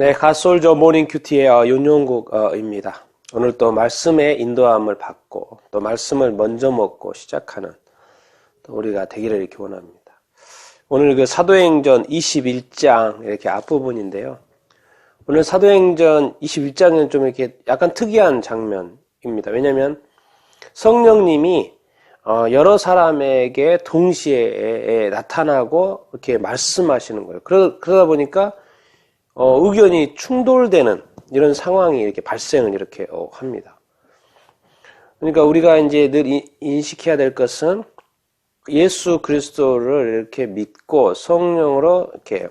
네, 갓솔저 모닝 큐티의 어, 윤용국입니다. 오늘 또 말씀의 인도함을 받고 또 말씀을 먼저 먹고 시작하는 또 우리가 되기를 이렇게 원합니다. 오늘 그 사도행전 21장 이렇게 앞부분인데요. 오늘 사도행전 21장은 좀 이렇게 약간 특이한 장면입니다. 왜냐하면 성령님이 어, 여러 사람에게 동시에 나타나고 이렇게 말씀하시는 거예요. 그러다 보니까 어, 의견이 충돌되는 이런 상황이 이렇게 발생을 이렇게 어, 합니다. 그러니까 우리가 이제 늘 인식해야 될 것은 예수 그리스도를 이렇게 믿고 성령으로 이렇게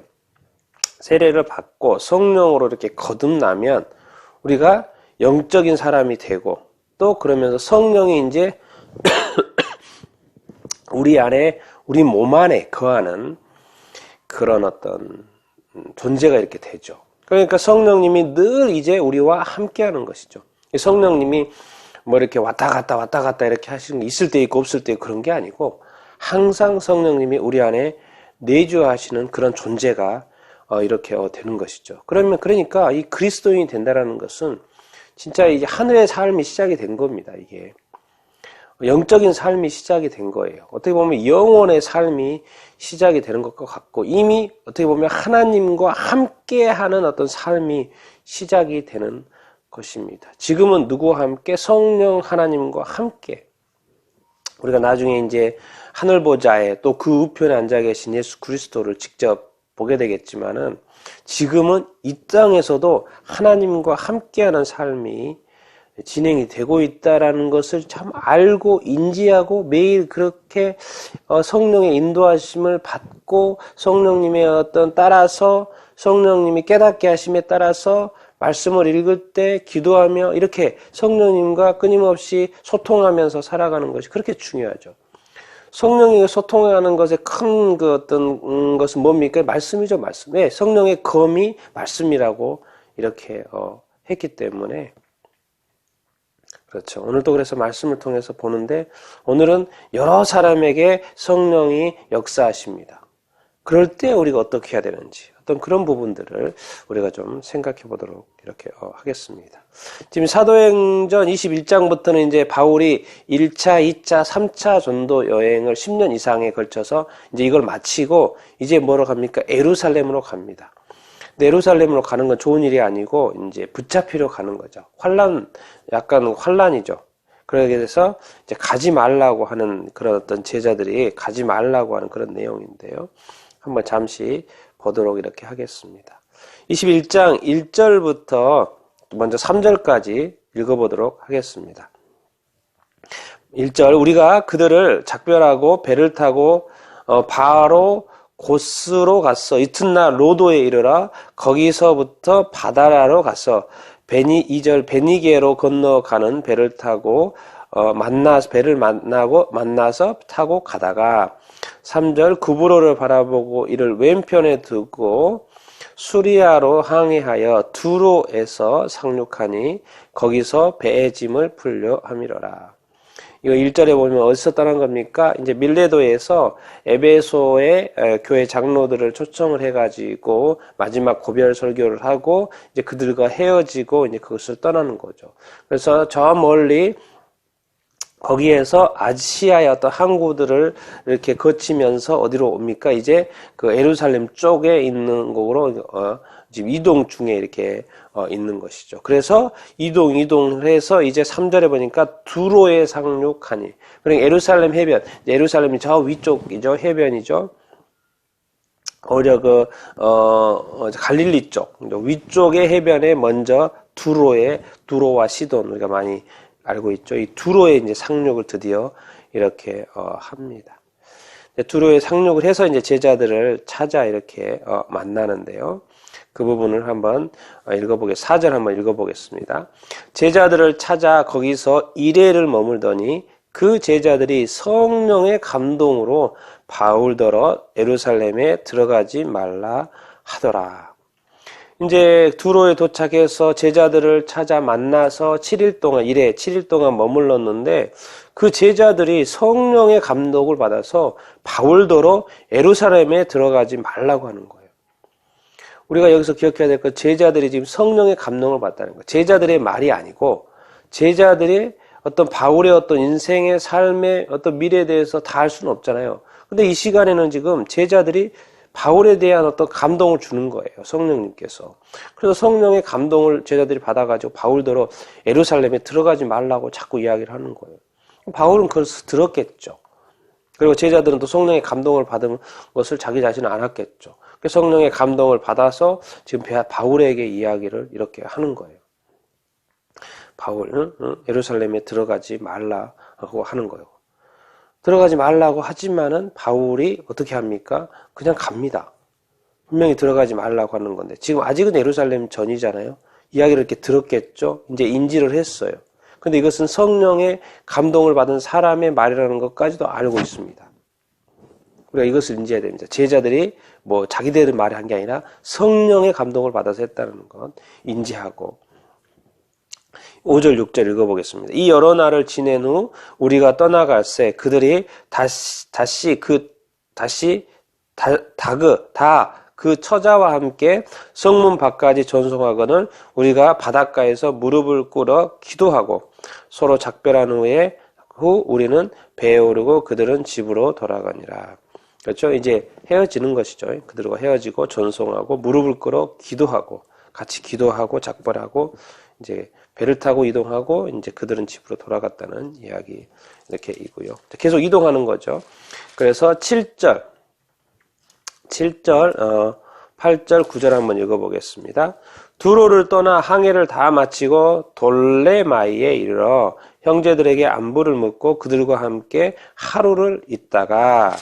세례를 받고 성령으로 이렇게 거듭나면 우리가 영적인 사람이 되고 또 그러면서 성령이 이제 우리 안에 우리 몸 안에 거하는 그런 어떤 존재가 이렇게 되죠. 그러니까 성령님이 늘 이제 우리와 함께 하는 것이죠. 성령님이 뭐 이렇게 왔다 갔다 왔다 갔다 이렇게 하시는 게 있을 때 있고 없을 때 그런 게 아니고 항상 성령님이 우리 안에 내주하시는 그런 존재가 어, 이렇게 어, 되는 것이죠. 그러면 그러니까 이 그리스도인이 된다라는 것은 진짜 이제 하늘의 삶이 시작이 된 겁니다. 이게 영적인 삶이 시작이 된 거예요. 어떻게 보면 영혼의 삶이 시작이 되는 것과 같고 이미 어떻게 보면 하나님과 함께 하는 어떤 삶이 시작이 되는 것입니다. 지금은 누구와 함께 성령 하나님과 함께 우리가 나중에 이제 하늘 보좌에 또 그 우편에 앉아 계신 예수 그리스도를 직접 보게 되겠지만은 지금은 이 땅에서도 하나님과 함께하는 삶이 진행이 되고 있다라는 것을 참 알고 인지하고 매일 그렇게 어, 성령의 인도하심을 받고 성령님의 어떤 따라서 성령님이 깨닫게 하심에 따라서 말씀을 읽을 때 기도하며 이렇게 성령님과 끊임없이 소통하면서 살아가는 것이 그렇게 중요하죠. 성령이 소통하는 것에 큰그 어떤 음, 것은 뭡니까? 말씀이죠, 말씀. 왜? 성령의 검이 말씀이라고 이렇게 어, 했기 때문에 그렇죠. 오늘도 그래서 말씀을 통해서 보는데 오늘은 여러 사람에게 성령이 역사하십니다. 그럴 때 우리가 어떻게 해야 되는지 어떤 그런 부분들을 우리가 좀 생각해 보도록 이렇게 어, 하겠습니다. 지금 사도행전 21장부터는 이제 바울이 1차, 2차, 3차 전도 여행을 10년 이상에 걸쳐서 이제 이걸 마치고 이제 뭐로 갑니까? 에루살렘으로 갑니다. 예루살렘으로 가는 건 좋은 일이 아니고 이제 붙잡히러 가는 거죠. 환란 약간 환란이죠. 그러게 돼서 이제 가지 말라고 하는 그런 어떤 제자들이 가지 말라고 하는 그런 내용인데요. 한번 잠시 보도록 이렇게 하겠습니다. 21장 1절부터 먼저 3절까지 읽어보도록 하겠습니다. 1절 우리가 그들을 작별하고 배를 타고 어, 바로 고스로 갔어. 이튿날 로도에 이르러 거기서부터 바다라로 갔어. 베니 이절 베니게로 건너가는 배를 타고 어, 만나 배를 만나고 만나서 타고 가다가 3절 구브로를 바라보고 이를 왼편에 두고 수리아로 항해하여 두로에서 상륙하니 거기서 배의 짐을 풀려 함이러라. 이거 1절에 보면 어디서 떠난 겁니까? 이제 밀레도에서 에베소의 교회 장로들을 초청을 해가지고 마지막 고별 설교를 하고 이제 그들과 헤어지고 이제 그것을 떠나는 거죠. 그래서 저 멀리 거기에서 아시아의 어떤 항구들을 이렇게 거치면서 어디로 옵니까? 이제 그 에루살렘 쪽에 있는 곳으로 어, 지금 이동 중에 이렇게 어, 있는 것이죠. 그래서 이동 이동을 해서 이제 3절에 보니까 두로에 상륙하니. 그러니까 에루살렘 해변, 에루살렘이 저 위쪽이죠. 해변이죠. 오히려 그, 어, 어 갈릴리 쪽, 위쪽의 해변에 먼저 두로에, 두로와 시돈, 우리가 많이 알고 있죠. 이 두로에 이제 상륙을 드디어 이렇게, 어, 합니다. 두로에 상륙을 해서 이제 제자들을 찾아 이렇게, 어, 만나는데요. 그 부분을 한번 읽어보겠, 사절 한번 읽어보겠습니다. 제자들을 찾아 거기서 이래를 머물더니 그 제자들이 성령의 감동으로 바울더러 에루살렘에 들어가지 말라 하더라. 이제 두로에 도착해서 제자들을 찾아 만나서 7일 동안, 이래 7일 동안 머물렀는데 그 제자들이 성령의 감독을 받아서 바울더러 에루살렘에 들어가지 말라고 하는 거예요. 우리가 여기서 기억해야 될 건 제자들이 지금 성령의 감동을 받다는 거. 제자들의 말이 아니고 제자들이 어떤 바울의 어떤 인생의 삶의 어떤 미래에 대해서 다알 수는 없잖아요. 근데 이 시간에는 지금 제자들이 바울에 대한 어떤 감동을 주는 거예요. 성령님께서. 그래서 성령의 감동을 제자들이 받아가지고 바울더러 에루살렘에 들어가지 말라고 자꾸 이야기를 하는 거예요. 바울은 그걸 들었겠죠. 그리고 제자들은 또 성령의 감동을 받은 것을 자기 자신은 알았겠죠. 그 성령의 감동을 받아서 지금 바울에게 이야기를 이렇게 하는 거예요. 바울은 예루살렘에 들어가지 말라고 하는 거예요. 들어가지 말라고 하지만은 바울이 어떻게 합니까? 그냥 갑니다. 분명히 들어가지 말라고 하는 건데 지금 아직은 예루살렘 전이잖아요. 이야기를 이렇게 들었겠죠. 이제 인지를 했어요. 근데 이것은 성령의 감동을 받은 사람의 말이라는 것까지도 알고 있습니다. 우리가 이것을 인지해야 됩니다. 제자들이 뭐 자기들의 말이 한게 아니라 성령의 감동을 받아서 했다는 건 인지하고 5절 6절 읽어보겠습니다. 이 여러 날을 지낸 후 우리가 떠나갈새 그들이 다시 다시 그 다시 다, 다그 다 그 처자와 함께 성문 밖까지 전송하거늘 우리가 바닷가에서 무릎을 꿇어 기도하고 서로 작별한 후에 후 우리는 배에 오르고 그들은 집으로 돌아가니라. 그렇죠? 이제 헤어지는 것이죠. 그들과 헤어지고 전송하고 무릎을 꿇어 기도하고 같이 기도하고 작별하고 이제 배를 타고 이동하고 이제 그들은 집으로 돌아갔다는 이야기 이렇게 이고요. 계속 이동하는 거죠. 그래서 7절, 7절, 어, 8절, 9절 한번 읽어보겠습니다. 두로를 떠나 항해를 다 마치고 돌레마이에 이르러 형제들에게 안부를 묻고 그들과 함께 하루를 있다가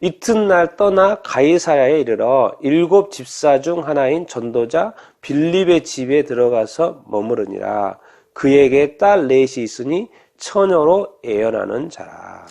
이튿날 떠나 가이사야에 이르러 일곱 집사 중 하나인 전도자 빌립의 집에 들어가서 머무르니라. 그에게 딸 넷이 있으니 처녀로 예언하는 자라.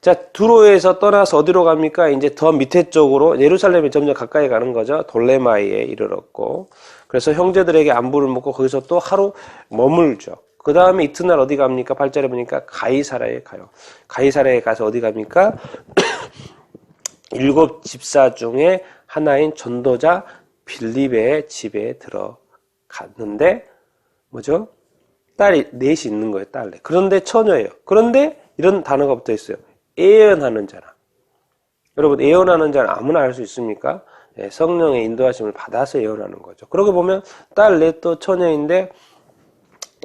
자, 두로에서 떠나서 어디로 갑니까? 이제 더 밑에 쪽으로 예루살렘에 점점 가까이 가는 거죠. 돌레마이에 이르렀고. 그래서 형제들에게 안부를 묻고 거기서 또 하루 머물죠. 그 다음에 이튿날 어디 갑니까? 8절에 보니까 가이사라에 가요. 가이사라에 가서 어디 갑니까? 일곱 집사 중에 하나인 전도자 빌립의 집에 들어갔는데 뭐죠? 딸이 넷이 있는 거예요. 딸 넷. 그런데 처녀예요. 그런데 이런 단어가 붙어 있어요. 예언하는 자라. 여러분 예언하는 자는 아무나 할 수 있습니까? 예, 성령의 인도하심을 받아서 예언하는 거죠. 그러고 보면 딸 넷도 처녀인데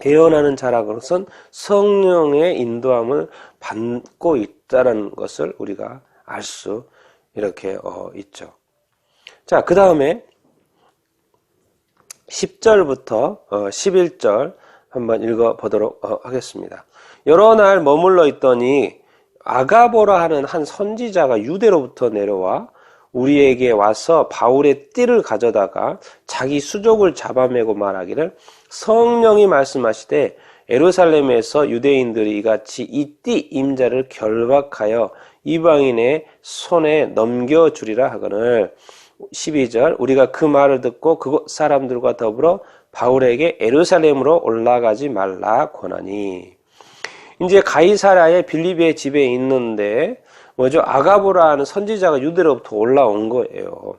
예언하는 것은 성령의 인도함을 받고 있다는 것을 우리가 알 수 이렇게 어, 있죠. 자, 그 다음에 10절부터 어, 11절 한번 읽어보도록 어, 하겠습니다. 여러 날 머물러 있더니 아가보라 하는 한 선지자가 유대로부터 내려와 우리에게 와서 바울의 띠를 가져다가 자기 수족을 잡아매고 말하기를 성령이 말씀하시되 에루살렘에서 유대인들이 이같이 이 띠 임자를 결박하여 이방인의 손에 넘겨주리라 하거늘. 12절 우리가 그 말을 듣고 그곳 사람들과 더불어 바울에게 에루살렘으로 올라가지 말라 권하니. 이제 가이사라의 빌리비의 집에 있는데 뭐죠? 아가보라는 선지자가 유대로부터 올라온 거예요.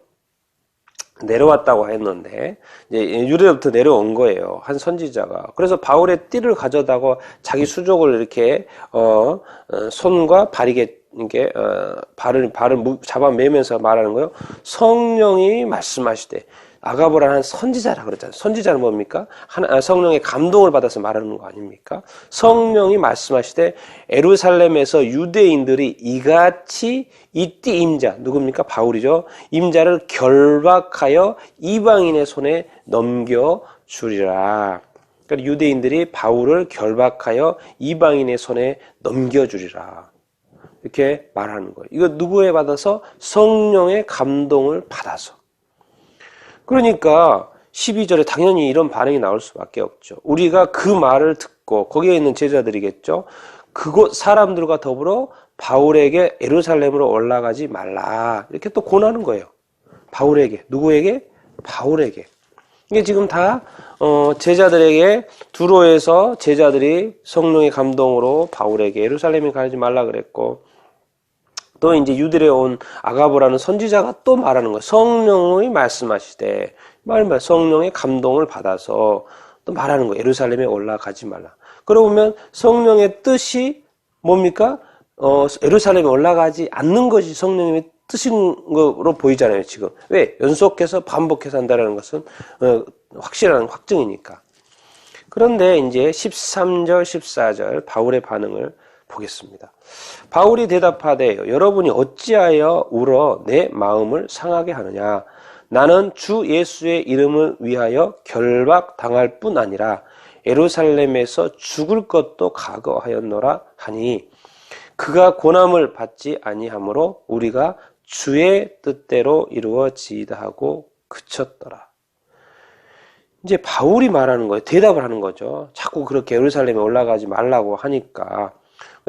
내려왔다고 했는데 이제 유대로부터 내려온 거예요. 한 선지자가. 그래서 바울의 띠를 가져다가 자기 수족을 이렇게 어, 어 손과 발이게 이게 어, 발을 발을 잡아매면서 말하는 거예요. 성령이 말씀하시되 아가보라는 선지자라 그러잖아요. 선지자는 뭡니까? 하나, 아, 성령의 감동을 받아서 말하는 거 아닙니까? 성령이 말씀하시되 에루살렘에서 유대인들이 이같이 이띠 임자 누굽니까? 바울이죠. 임자를 결박하여 이방인의 손에 넘겨 주리라. 그러니까 유대인들이 바울을 결박하여 이방인의 손에 넘겨 주리라. 이렇게 말하는 거예요. 이거 누구에 받아서 성령의 감동을 받아서. 그러니까 12절에 당연히 이런 반응이 나올 수밖에 없죠. 우리가 그 말을 듣고 거기에 있는 제자들이겠죠. 그곳 사람들과 더불어 바울에게 에루살렘으로 올라가지 말라. 이렇게 또 권하는 거예요. 바울에게. 누구에게? 바울에게. 이게 지금 다 어, 제자들에게 두로에서 제자들이 성령의 감동으로 바울에게 에루살렘에 가지 말라 그랬고 또 이제 유대에 온 아가보라는 선지자가 또 말하는 거예요. 성령이 말씀하시되 말말 성령의 감동을 받아서 또 말하는 거예요. 예루살렘에 올라가지 말라. 그러고 보면 성령의 뜻이 뭡니까? 어, 예루살렘에 올라가지 않는 것이 성령의 뜻인 거로 보이잖아요, 지금. 왜? 연속해서 반복해서 한다는 것은 어, 확실한 확증이니까. 그런데 이제 13절, 14절 바울의 반응을 보겠습니다. 바울이 대답하되 여러분이 어찌하여 울어 내 마음을 상하게 하느냐? 나는 주 예수의 이름을 위하여 결박 당할 뿐 아니라 예루살렘에서 죽을 것도 각오하였노라 하니 그가 고난을 받지 아니하므로 우리가 주의 뜻대로 이루어지이다 하고 그쳤더라. 이제 바울이 말하는 거예요. 대답을 하는 거죠. 자꾸 그렇게 예루살렘에 올라가지 말라고 하니까.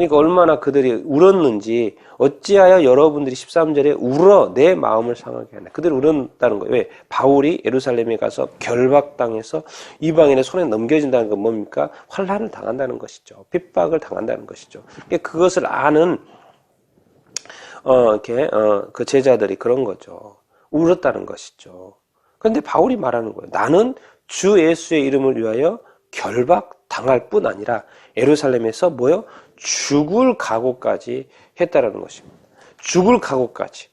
그러니까 얼마나 그들이 울었는지 어찌하여 여러분들이 13절에 울어 내 마음을 상하게 하냐. 그들이 울었다는 거예요. 왜? 바울이 예루살렘에 가서 결박당해서 이방인의 손에 넘겨진다는 건 뭡니까? 환란을 당한다는 것이죠. 핍박을 당한다는 것이죠. 그러니까 그것을 아는 어, 이렇게 어, 그 제자들이 그런 거죠. 울었다는 것이죠. 그런데 바울이 말하는 거예요. 나는 주 예수의 이름을 위하여 결박 당할 뿐 아니라 예루살렘에서 뭐요? 죽을 각오까지 했다라는 것입니다. 죽을 각오까지.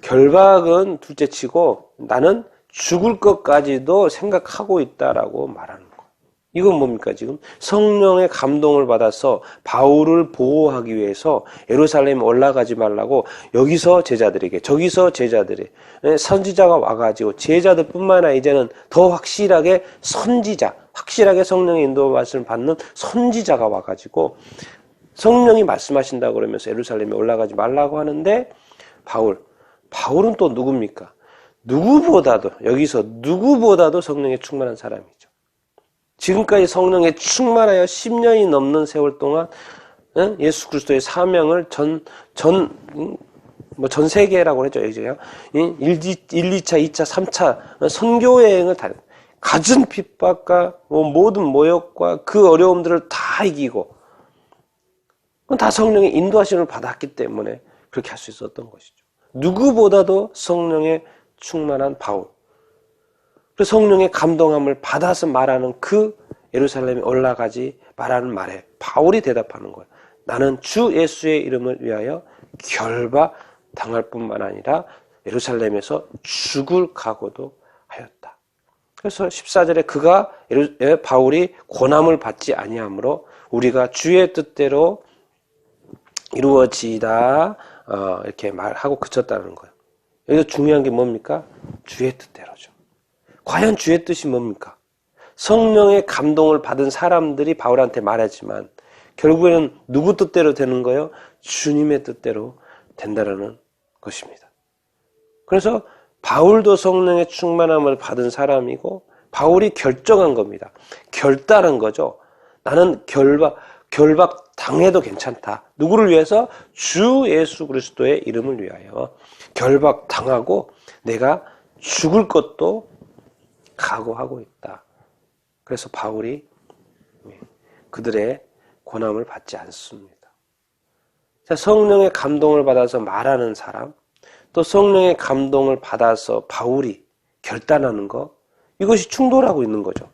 결박은 둘째 치고 나는 죽을 것까지도 생각하고 있다라고 말하는 거. 이건 뭡니까 지금 성령의 감동을 받아서 바울을 보호하기 위해서 예루살렘에 올라가지 말라고 여기서 제자들에게 저기서 제자들이 선지자가 와가지고 제자들뿐만 아니라 이제는 더 확실하게 선지자 확실하게 성령의 인도 말씀을 받는 선지자가 와가지고 성령이 말씀하신다고 그러면서 예루살렘에 올라가지 말라고 하는데 바울 바울은 또 누굽니까? 누구보다도 여기서 누구보다도 성령에 충만한 사람이죠. 지금까지 성령에 충만하여 10년이 넘는 세월 동안 예수 그리스도의 사명을 전, 전, 뭐 전 세계라고 했죠. 여기요. 1, 2차, 2차, 3차 선교 여행을 다, 갖은 핍박과 뭐 모든 모욕과 그 어려움들을 다 이기고, 다 성령의 인도하심을 받았기 때문에 그렇게 할 수 있었던 것이죠. 누구보다도 성령의 충만한 바울. 그 성령의 감동함을 받아서 말하는 그 예루살렘에 올라가지 말하는 말에 바울이 대답하는 거예요. 나는 주 예수의 이름을 위하여 결박 당할 뿐만 아니라 예루살렘에서 죽을 각오도 하였다. 그래서 14절에 그가 바울이 고난을 받지 아니하므로 우리가 주의 뜻대로 이루어지다 어, 이렇게 말하고 그쳤다는 거예요. 여기서 중요한 게 뭡니까? 주의 뜻대로죠. 과연 주의 뜻이 뭡니까? 성령의 감동을 받은 사람들이 바울한테 말하지만 결국에는 누구 뜻대로 되는 거예요? 주님의 뜻대로 된다는 것입니다. 그래서 바울도 성령의 충만함을 받은 사람이고 바울이 결정한 겁니다. 결단한 거죠. 나는 결박 결박 당해도 괜찮다. 누구를 위해서? 주 예수 그리스도의 이름을 위하여 결박 당하고 내가 죽을 것도 각오하고 있다. 그래서 바울이 그들의 고난을 받지 않습니다. 자, 성령의 감동을 받아서 말하는 사람, 또 성령의 감동을 받아서 바울이 결단하는 것, 이것이 충돌하고 있는 거죠.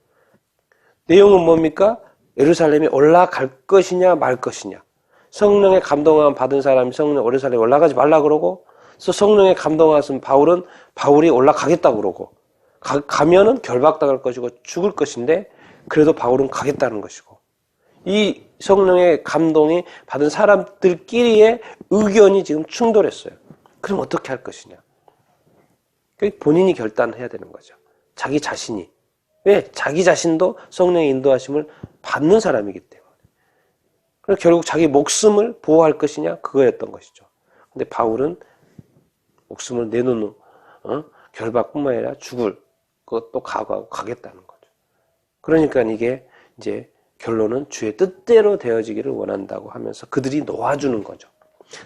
내용은 뭡니까? 예루살렘에 올라갈 것이냐 말 것이냐. 성령의 감동을 받은 사람이 성령 예루살렘에 올라가지 말라 그러고, 또 성령의 받은 바울은 바울이 올라가겠다 그러고, 가, 면은 결박당할 것이고 죽을 것인데 그래도 바울은 가겠다는 것이고 이 성령의 감동이 받은 사람들끼리의 의견이 지금 충돌했어요. 그럼 어떻게 할 것이냐? 본인이 결단해야 되는 거죠. 자기 자신이. 왜? 자기 자신도 성령의 인도하심을 받는 사람이기 때문에. 그래서 결국 자기 목숨을 보호할 것이냐? 그거였던 것이죠. 근데 바울은 목숨을 내놓는, 어? 결박뿐만 아니라 죽을 그것도 각오하고 가겠다는 거죠. 그러니까 이게 이제 결론은 주의 뜻대로 되어지기를 원한다고 하면서 그들이 놓아주는 거죠.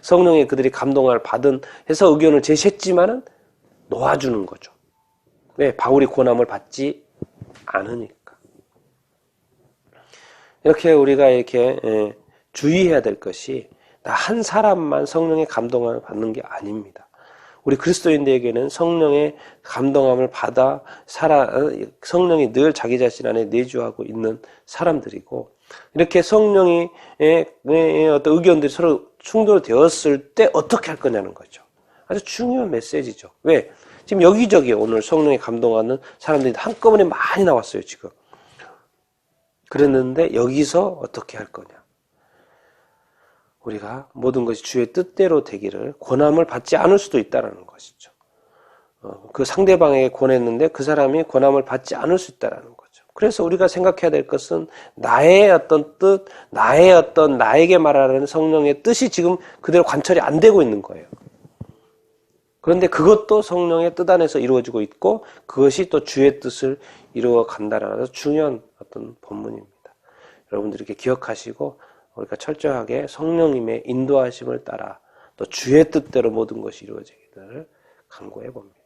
성령의 그들이 감동을 받은 해서 의견을 제시했지만은 놓아주는 거죠. 왜? 바울이 고난을 받지 않으니까. 이렇게 우리가 이렇게 예, 주의해야 될 것이 나 한 사람만 성령의 감동을 받는 게 아닙니다. 우리 그리스도인들에게는 성령의 감동함을 받아 살아 어, 성령이 늘 자기 자신 안에 내주하고 있는 사람들이고 이렇게 성령이 의 어떤 의견들이 서로 충돌되었을 때 어떻게 할 거냐는 거죠. 아주 중요한 메시지죠. 왜? 지금 여기저기 오늘 성령이 감동하는 사람들이 한꺼번에 많이 나왔어요, 지금. 그랬는데 여기서 어떻게 할 거냐? 우리가 모든 것이 주의 뜻대로 되기를 권함을 받지 않을 수도 있다라는 것이죠. 어, 그 상대방에게 권했는데 그 사람이 권함을 받지 않을 수 있다라는 거죠. 그래서 우리가 생각해야 될 것은 나의 어떤 뜻, 나의 어떤 나에게 말하는 성령의 뜻이 지금 그대로 관철이 안 되고 있는 거예요. 그런데 그것도 성령의 뜻 안에서 이루어지고 있고 그것이 또 주의 뜻을 이루어 간다라는 중요한 어떤 본문입니다. 여러분들이 이렇게 기억하시고 우리가 철저하게 성령님의 인도하심을 따라 또 주의 뜻대로 모든 것이 이루어지기를 간구해 봅니다.